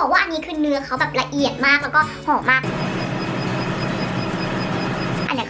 บอกว่าอันนี้คือเนื้อเขาแบบละเอียดมากแล้วก็หอมมาก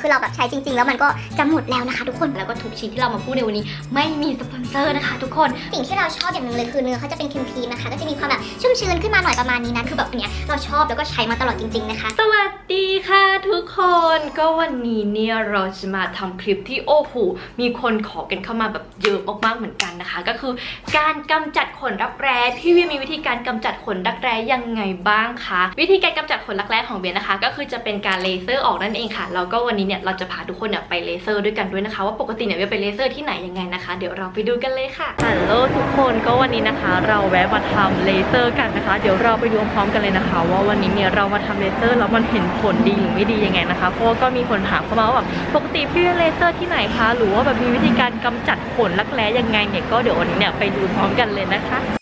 คือเราแบบใช้จริง ๆ แล้วมันก็จะหมดแล้วนะคะ ทุกคนแล้วก็ทุกชิ้นที่เรามาพูดในวันนี้ ไม่มีสปอนเซอร์นะคะ ทุกคนสิ่งที่เราชอบอย่างหนึ่งเลยคือเนื้อเขาจะเป็นครีมๆนะคะ ก็จะมีความแบบชุ่มชื้นขึ้นมาหน่อยประมาณนี้นะคือแบบนเนี้ยเราชอบแล้วก็ใช้มาตลอดจริง ๆนะคะ สวัสดีค่ะทุกคนก็วันนี้เนี่ยเราจะมาทำคลิปที่โอ้โหมีคนขอกันเข้ามาแบบเยอะมากๆเหมือนกันนะคะ ก็คือการกำจัดขนรักแร้พี่เวียมีวิธีการกำจัดขนรักแร้ยังไงบ้างคะวิธีการกำจัดขนรักแร้ของเวียนะคะ ก็คือจะเป็นการเลเซอร์ออกนั่นเองค่ะแล้วก็วันนี้เนี่ยเราจะพาทุกคนเนี่ยไปเลเซอร์ด้วยกันด้วยนะคะ ว่าปกติเนี่ยเวียไปเลเซอร์ที่ไหนยังไงนะคะ เดี๋ยวเราไปดูกันเลยค่ะฮัลโหลทุกคนก็วันนี้นะคะ เราแวะมาทำเลเซอร์กันนะคะ เดี๋ยวเราไปดูพร้อมกันเลยนะคะ ว่าวันนี้เนี่ยเรามาทำเลเซอร์แล้วมันเห็นผลดีหรือไม่ดียังไงนะคะ เพราะว่าก็มีคนถามเข้ามาว่าแบบปกติพี่เลเซอร์ที่ไหนคะหรือว่าแบบมีวิธีการกำจัดขนรักแร้ยังไงเนี่ยก็เดี๋ยววันนี้เนี่ยไปดูพร้อมกันเลยนะคะ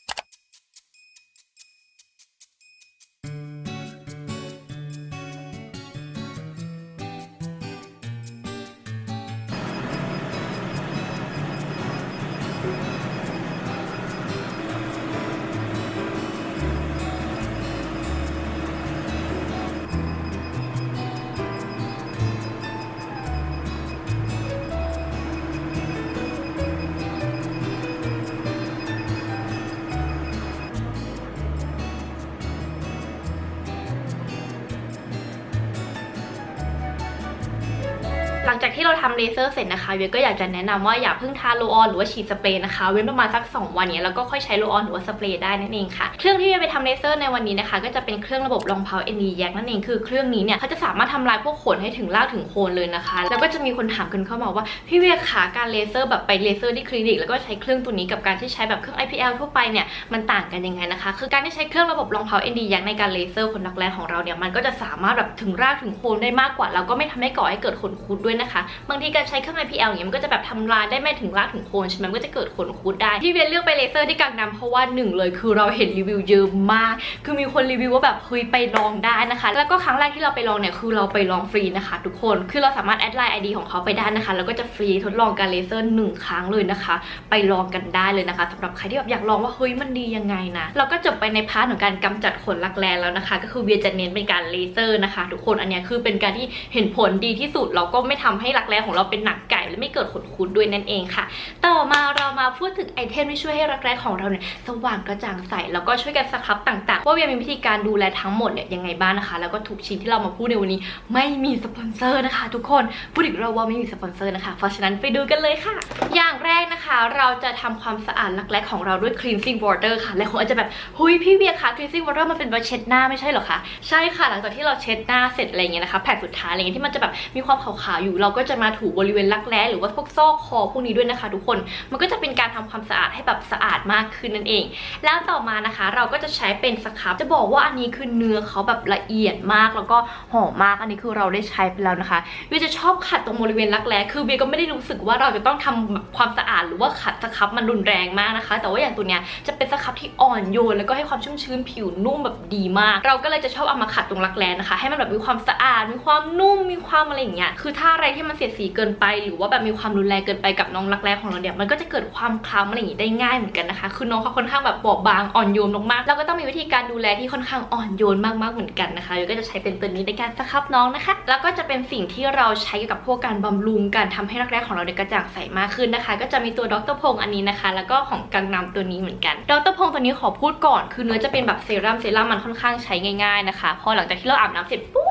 หลังจากที่เราทำเลเซอร์เสร็จนะคะเวียก็อยากจะแนะนำว่าอย่าเพิ่งทาโรลออนหรือว่าฉีดสเปรย์นะคะ เว้นประมาณสัก 2 วันเนี้ยแล้วก็ค่อยใช้โรลออนหรือว่าสเปรย์ได้นั่นเองค่ะ เครื่องที่เวียไปทำเลเซอร์ในวันนี้นะคะ ก็จะเป็นเครื่องระบบรองเพาเอ็นดีแยกนั่นเองคือเครื่องนี้เนี่ยเขาจะสามารถทำลายพวกขนให้ถึงรากถึงโคนเลยนะคะ แล้วก็จะมีคนถามกันเข้ามาว่าพี่เวียขาการเลเซอร์แบบไปเลเซอร์ที่คลินิกแล้วก็ใช้เครื่องตัวนี้กับการที่ใช้แบบเครื่อง IPL ทั่วไปเนี่ยมันต่างกันยังไงนะคะ คือการที่ใช้เครื่องระบบรองเพาเอ็นดีแยกในการเลเซอร์ขนรักแร้ของเราเนี่ยมันก็จะสามารถแบบถึงรากถึงโคนได้มากกว่า แล้วก็ไม่ทำให้ก่อให้เกิดขนคุดด้วยนะคะ บางทีการใช้เครื่อง IPL อย่างเงี้ยมันก็จะแบบทำลายได้ไม่ถึงรากถึงโคนใช่ไหมมันก็จะเกิดขนคุดได้ที่เวียนเลือกไปเลเซอร์ที่กังนำเพราะว่าหนึ่งเลยคือเราเห็นรีวิวเยอะมาก คือมีคนรีวิวว่าแบบเฮ้ยไปลองได้นะคะ แล้วก็ครั้งแรกที่เราไปลองเนี่ยคือเราไปลองฟรีนะคะ ทุกคนคือเราสามารถแอดไลน์ไอดีของเขาไปได้นะคะ แล้วก็จะฟรีทดลองการเลเซอร์หนึ่งครั้งเลยนะคะ ไปลองกันได้เลยนะคะสำหรับใครที่แบบอยากลองว่าเฮ้ยมันดียังไงนะเราก็จบไปในพาร์ทของการกำจัดขนรักแร้แล้วนะคะ ก็คือเวียจะเน้นเป็นการเลเซอร์นะคะ ทุกคนอันนี้คือเป็นการที่เห็นผลดีที่สุดเราก็ไม่ททำให้รักแร้ของเราเป็นหนังไก่และไม่เกิดขนคุดด้วยนั่นเองค่ะ ต่อมาเรามาพูดถึงไอเทมที่ช่วยให้รักแร้ของเราเนี่ยสว่างกระจ่างใสแล้วก็ช่วยกันสครับต่างๆ ว่าเวียมีวิธีการดูแลทั้งหมดเนี่ยยังไงบ้างนะคะ แล้วก็ทุกชิ้นที่เรามาพูดในวันนี้ ไม่มีสปอนเซอร์นะคะ ทุกคนพูดอีกเราว่าไม่มีสปอนเซอร์นะคะเพราะฉะนั้นไปดูกันเลยค่ะ อย่างแรกนะคะเราจะทำความสะอาดรักแร้ของเราด้วย cleansing water ค่ะและคงอาจจะแบบหุยพี่เวียคะ cleansing water มันเป็นแบบเช็ดหน้าไม่ใช่หรอคะใช่ค่ะหลังจากที่เราเช็ดหน้าเสร็จอะไรเงี้ยนะคะแผ่นสุดท้ายอะไรเงี้ยที่มันจะแบบมีความขาวๆอยู่เราก็จะมาถูบริเวณรักแร้หรือว่าพวกซอกคอพวกนี้ด้วยนะคะ ทุกคน มันก็จะเป็นการทำความสะอาดให้แบบสะอาดมากขึ้นนั่นเอง แล้วต่อมานะคะ เราก็จะใช้เป็นสครับจะบอกว่าอันนี้คือเนื้อเขาแบบละเอียดมากแล้วก็หอมมากอันนี้คือเราได้ใช้ไปแล้วนะคะเวียจะชอบขัดตรงบริเวณรักแร้คือเวียก็ไม่ได้รู้สึกว่าเราจะต้องทำแบบความสะอาดหรือว่าขัดสครับมันรุนแรงมากนะคะ แต่ว่าอย่างตัวเนี้ยจะเป็นสครับที่อ่อนโยน แล้วก็ให้ความชุ่มชื้นผิวนุ่มแบบดีมาก เราก็เลยจะชอบเอามาขัดตรงรักแร้นะคะ ให้มันแบบมีความสะอาดมีความนุ่มมีความอะไรอย่างเงี้ยคือถ้าอะไรที่มันเสียดสีเกินไป หรือว่าแบบมีความรุนแรงเกินไปกับน้องรักแร้ของเราเนี่ยมันก็จะเกิดความคล้ำอะไรอย่างงี้ได้ง่ายเหมือนกันนะคะ คือน้องเขาค่อนข้างแบบบอบบางอ่อนโยนมากๆแล้วก็ต้องมีวิธีการดูแลที่ค่อนข้างอ่อนโยนมากๆเหมือนกันนะคะเดี๋ยก็จะใช้เป็นตัวนี้ในการสครับน้องนะคะ แล้วก็จะเป็นสิ่งที่เราใช้กับพวกการบำรุงการทำให้รักแร้ของเราเนี่ยกระจ่างใสมากขึ้นนะคะ ก็จะมีตัวดรพงษ์อันนี้นะคะ แล้วก็ของกังนำตัวนี้เหมือนกัน ดรพงษ์ตัวนี้ขอพูดก่อน คือเนื้อจะเป็นแบบเซรั่มเซรั่มมันค่อนข้างใช้ง่ายๆนะคะ พอหลังจากที่เราอาบน้ำเสร็จปุ๊บ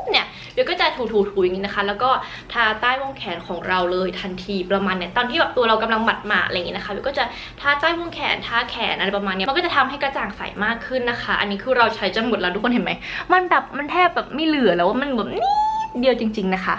เนี่ยเดี๋ยวก็จะถูๆๆอย่างนี้นะคะ แล้วก็ทาใต้วงแขนของเราเลยทันทีประมาณเนี่ยตอนที่แบบตัวเรากำลังหมัดหมาอะไรอย่างนี้นะคะเดี๋ยวก็จะทาใต้วงแขนทาแขนอะไรประมาณนี้มันก็จะทำให้กระจ่างใสมากขึ้นนะคะ อันนี้คือเราใช้จนหมดแล้วทุกคนเห็นไหมมันแบบมันแทบแบบไม่เหลือแล้วว่ามันแบบนิดเดียวจริง ๆ นะคะ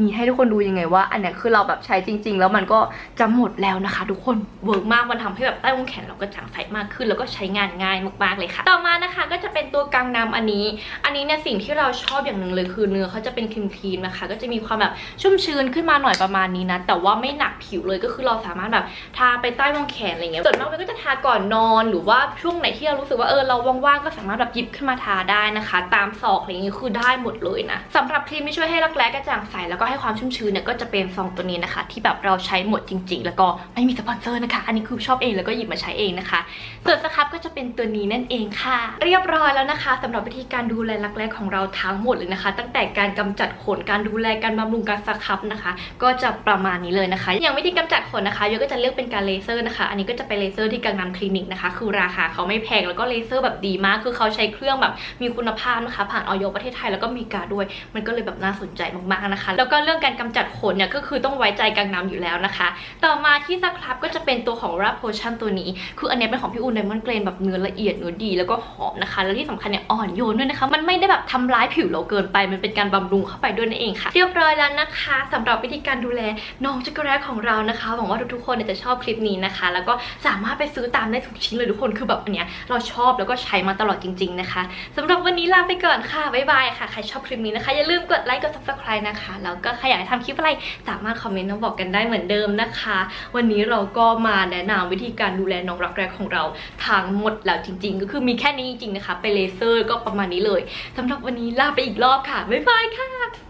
มีให้ทุกคนดูยังไงว่า อันเนี้ยคือเราแบบใช้จริง ๆ แล้วมันก็จะหมดแล้วนะคะ ทุกคนเวิร์กมากมันทำให้แบบใต้วงแขนเราก็จางใสมากขึ้น แล้วก็ใช้งานง่ายมากๆเลยค่ะ ต่อมานะคะก็จะเป็นตัวกังนำอันนี้ อันนี้เนี่ยสิ่งที่เราชอบอย่างหนึ่งเลยคือเนื้อเขาจะเป็นครีมๆนะคะ ก็จะมีความแบบชุ่มชื้นขึ้นมาหน่อยประมาณนี้นะแต่ว่าไม่หนักผิวเลยก็คือเราสามารถแบบทาไปใต้วงแขนอะไรเงี้ยส่วนมากมันก็จะทาก่อนนอนหรือว่าช่วงไหนที่เรารู้สึกว่าเออเราว่างๆก็สามารถแบบหยิบขึ้นมาทาได้นะคะ ตามศอกอะไรเงี้ยคือได้หมดเลยนะสำหรับครีมที่ช่วยให้รักแร้กระจ่างใสแล้วก็ให้ความชุ่มชื้นเนี่ยก็จะเป็นซองตัวนี้นะคะ ที่แบบเราใช้หมดจริง ๆ แล้วก็ไม่มีสปอนเซอร์นะคะ อันนี้คือชอบเองแล้วก็หยิบมาใช้เองนะคะ ส่วนสครับก็จะเป็นตัวนี้นั่นเองค่ะ เรียบร้อยแล้วนะคะสำหรับวิธีการดูแลรักแร้ของเราทั้งหมดเลยนะคะ ตั้งแต่การกำจัดขนการดูแลการบำรุงการสครับนะคะ ก็จะประมาณนี้เลยนะคะ อย่างวิธีกำจัดขนนะคะโยก็จะเลือกเป็นการเลเซอร์นะคะ อันนี้ก็จะเป็นเลเซอร์ที่กังนำคลินิกนะคะ คือราคาเขาไม่แพงแล้วก็เลเซอร์แบบดีมาก คือเขาใช้เครื่องแบบมีคุณภาพนะคะ ผ่านออยประเทศไทยแล้วก็มีการด้วย มันก็เลยแบบน่าสนใจมากๆนะคะแล้วก็เรื่องการกำจัดขนเนี่ยก็คือต้องไว้ใจกังนำอยู่แล้วนะคะ ต่อมาที่สครับก็จะเป็นตัวของราโพชั่นตัวนี้ คืออันเนี้ยเป็นของพี่อูนไดมอนด์เกรนแบบเนื้อละเอียดเนื้อดีแล้วก็หอมนะคะ แล้วที่สำคัญเนี่ยอ่อนโยนด้วยนะคะ มันไม่ได้แบบทำร้ายผิวเราเกินไป มันเป็นการบำรุงเข้าไปด้วยนั่นเองค่ะ เรียบร้อยแล้วนะคะสำหรับวิธีการดูแลน้องจักรแร้ของเรานะคะ หวังว่าทุกๆคนจะชอบคลิปนี้นะคะ แล้วก็สามารถไปซื้อตามได้ทุกชิ้นเลยทุกคน คือแบบอันเนี้ยเราชอบแล้วก็ใช้มาตลอดจริง ๆนะคะสำหรับวันนี้ลาไปก่อนค่ะบ๊ายบายค่ะ ใครชอบคลิปนี้นะคะอย่าลืมกดไลค์กด subscribe นะคะแล้วก็ใครอยากให้ทำคลิปอะไรสามารถคอมเมนต์มาบอกกันได้เหมือนเดิมนะคะ วันนี้เราก็มาแนะนำวิธีการดูแลน้องรักแร้ของเราทั้งหมดแล้วจริง ๆ ก็คือมีแค่นี้จริงๆนะคะ ไปเลเซอร์ก็ประมาณนี้เลยสำหรับวันนี้ลาไปอีกรอบค่ะบ๊ายบายค่ะ